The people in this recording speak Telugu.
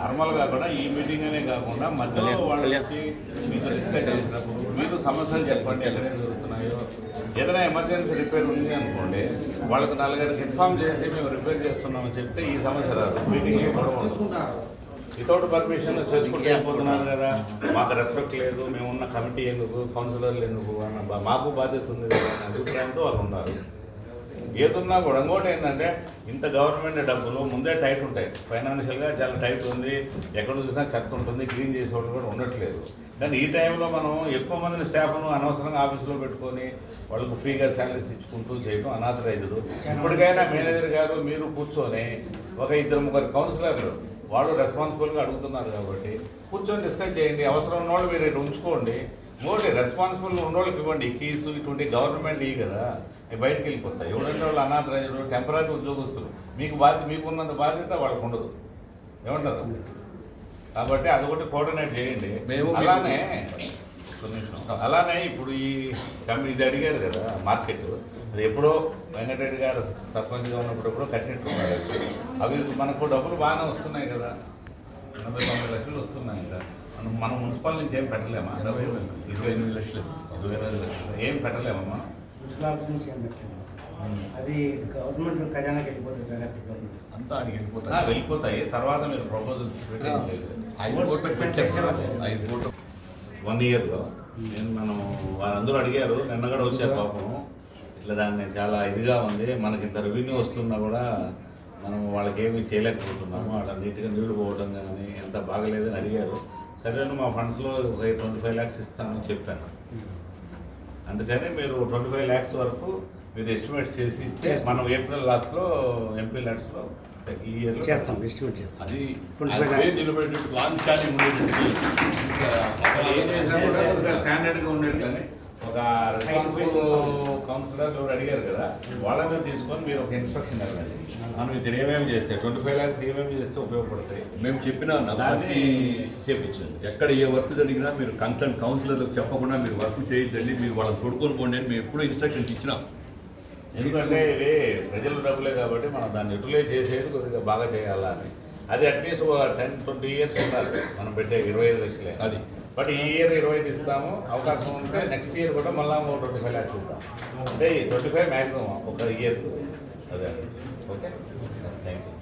నార్మల్గా కూడా ఈ మీటింగ్ అనే కాకుండా మధ్యలో వాళ్ళు వచ్చి మీకు డిస్కస్ చేసినప్పుడు మీరు సమస్యలు చెప్పండి. ఎక్కడేం జరుగుతున్నాయో ఏదైనా ఎమర్జెన్సీ రిపేర్ ఉంది అనుకోండి వాళ్ళకు నలుగురికి ఇన్ఫామ్ చేసి మేము రిపేర్ చేస్తున్నామని చెప్తే ఈ సమస్య రాదు. మీటింగ్ వితౌట్ పర్మిషన్ చేసుకుంటూ వెళ్ళిపోతున్నారు కదా? మాకు రెస్పెక్ట్ లేదు మేము ఉన్న కమిటీ ఎందుకు కౌన్సిలర్లు ఎందుకు అన్న మాకు బాధ్యత ఉంది కదా అనే అభిప్రాయంతో వాళ్ళు ఉన్నారు. ఏదున్నా కూడా ఇంకోటి ఏంటంటే ఇంత గవర్నమెంట్ డబ్బులు ముందే టైట్ ఉంటాయి. ఫైనాన్షియల్గా చాలా టైట్ ఉంది. ఎక్కడ చూసినా చెత్త ఉంటుంది క్లీన్ చేసేవాళ్ళు కూడా ఉండట్లేదు. కానీ ఈ టైంలో మనం ఎక్కువ మందిని స్టాఫ్ను అనవసరంగా ఆఫీస్లో పెట్టుకొని వాళ్ళకు ఫ్రీగా శాలరీస్ ఇచ్చుకుంటూ చేయడం అనాథరైజ్డ్ ఇప్పటికైనా మేనేజర్ గారు మీరు కూర్చొని ఒక ఇద్దరు ముగ్గురు కౌన్సిలర్లు వాళ్ళు రెస్పాన్సిబుల్గా అడుగుతున్నారు కాబట్టి కూర్చొని డిస్కస్ చేయండి. అవసరం ఉన్న వాళ్ళు మీరు ఉంచుకోండి. ఇంకోటి రెస్పాన్సిబుల్గా ఉన్న వాళ్ళకి ఇవ్వండి కీస్ ఇటువంటి గవర్నమెంట్ ఇవి కదా. బయటికి వెళ్ళిపోతాయి. ఎవరంటే వాళ్ళు అనాథరైజ్డ్ టెంపరీ ఉద్యోగస్తులు. మీకు బాధ్యత మీకున్నంత బాధ్యత వాళ్ళకు ఉండదు. ఏమంటారు? కాబట్టి అదొకటి కోఆర్డినేట్ చేయండి. అలానే. అలానే ఇప్పుడు ఈ కమి ఇది అడిగారు కదా మార్కెట్. అది ఎప్పుడో వెంకటరెడ్డి గారు సర్పంచ్గా ఉన్నప్పుడు ఎప్పుడో కట్టినట్టున్నారు. అవి మనకు డబ్బులు బాగానే వస్తున్నాయి కదా. ఎనభై తొంభై లక్షలు వస్తున్నాయి కదా మనం మనం మున్సిపల్ నుంచి ఏం పెట్టలేమా. ఇరవై ఎనిమిది లక్షలు. ఇరవై ఎనిమిది లక్షలు. ఏం పెట్టలేమా మనం? మున్సిపాలిటీ నుంచి ఏం పెట్టాము అది గవర్నమెంట్ ఖజానాకి వెళ్ళిపోతుంది డైరెక్ట్ అంతా ఆ, వెళ్ళిపోతాయి. వెళ్ళిపోతాయి. తర్వాత మీరు ప్రపోజల్స్ ఐదు కోట్లు వన్ ఇయర్లో నేను మనం వారందరూ అడిగారు. నిన్న కూడా వచ్చారు పాపం. ఇట్లా దాన్ని చాలా ఇదిగా ఉంది. మనకి ఇంత రెవెన్యూ వస్తున్నా కూడా మనం వాళ్ళకి ఏమీ చేయలేకపోతున్నాము అక్కడ నీట్గా నీళ్ళు పోవడం కానీ ఎంత బాగలేదని అడిగారు. సరే మా ఫండ్స్లో ఒక ట్వంటీ ఫైవ్ ల్యాక్స్ ఇస్తానని చెప్పాను. అందుకని మీరు ట్వంటీ ఫైవ్ ల్యాక్స్ వరకు మీరు ఎస్టిమేట్ చేసి ఇస్తే. మనం ఏప్రిల్ లాస్ట్లో ఎంపీ ల్యాక్స్లో ఈ ఇయర్లో చేస్తాం ఎస్టిమేట్ చేస్తాం. అది చేసినా కూడా కొద్దిగా స్టాండర్డ్గా ఉండేది కానీ ఒక కౌన్సిలర్ ఎవరు అడిగారు కదా వాళ్ళ మీద తీసుకొని మీరు ఒక ఇన్స్ట్రక్షన్ వెళ్ళండి మనం ఇక్కడ ఏమేమి చేస్తే ట్వంటీ ఫైవ్ ల్యాక్స్ ఏమేమి చేస్తే ఉపయోగపడతాయి? మేము చెప్పిన దాన్ని చేపించండి ఎక్కడ ఏ వర్క్ జరిగినా మీరు కన్సర్న్ కౌన్సిలర్లకు చెప్పకుండా మీరు వర్క్ చేయొద్దండి మీరు వాళ్ళని తోడుకొని పోండి అని మేము ఎప్పుడూ ఇన్స్ట్రక్షన్స్ ఇచ్చినాం. ఎందుకంటే ఇది ప్రజల డబ్బులే కాబట్టి మనం దాన్ని యూటిలైజ్ చేసేది కొద్దిగా బాగా చేయాలా అని. అది అట్లీస్ట్ ఒక టెన్ ట్వంటీ ఇయర్స్ ఉండాలి. మనం పెట్టే ఇరవై ఐదు లక్షలే. అది. బట్ ఈ ఇయర్ ఇరవై ఐదు ఇస్తాము. అవకాశం ఉంటే నెక్స్ట్ ఇయర్ కూడా మళ్ళీ ట్వంటీ ఫైవ్ ల్యాక్స్ ఇద్దాం అంటే ట్వంటీ ఫైవ్ మ్యాక్సిమం ఒక ఇయర్. అదే ఓకే? Thank you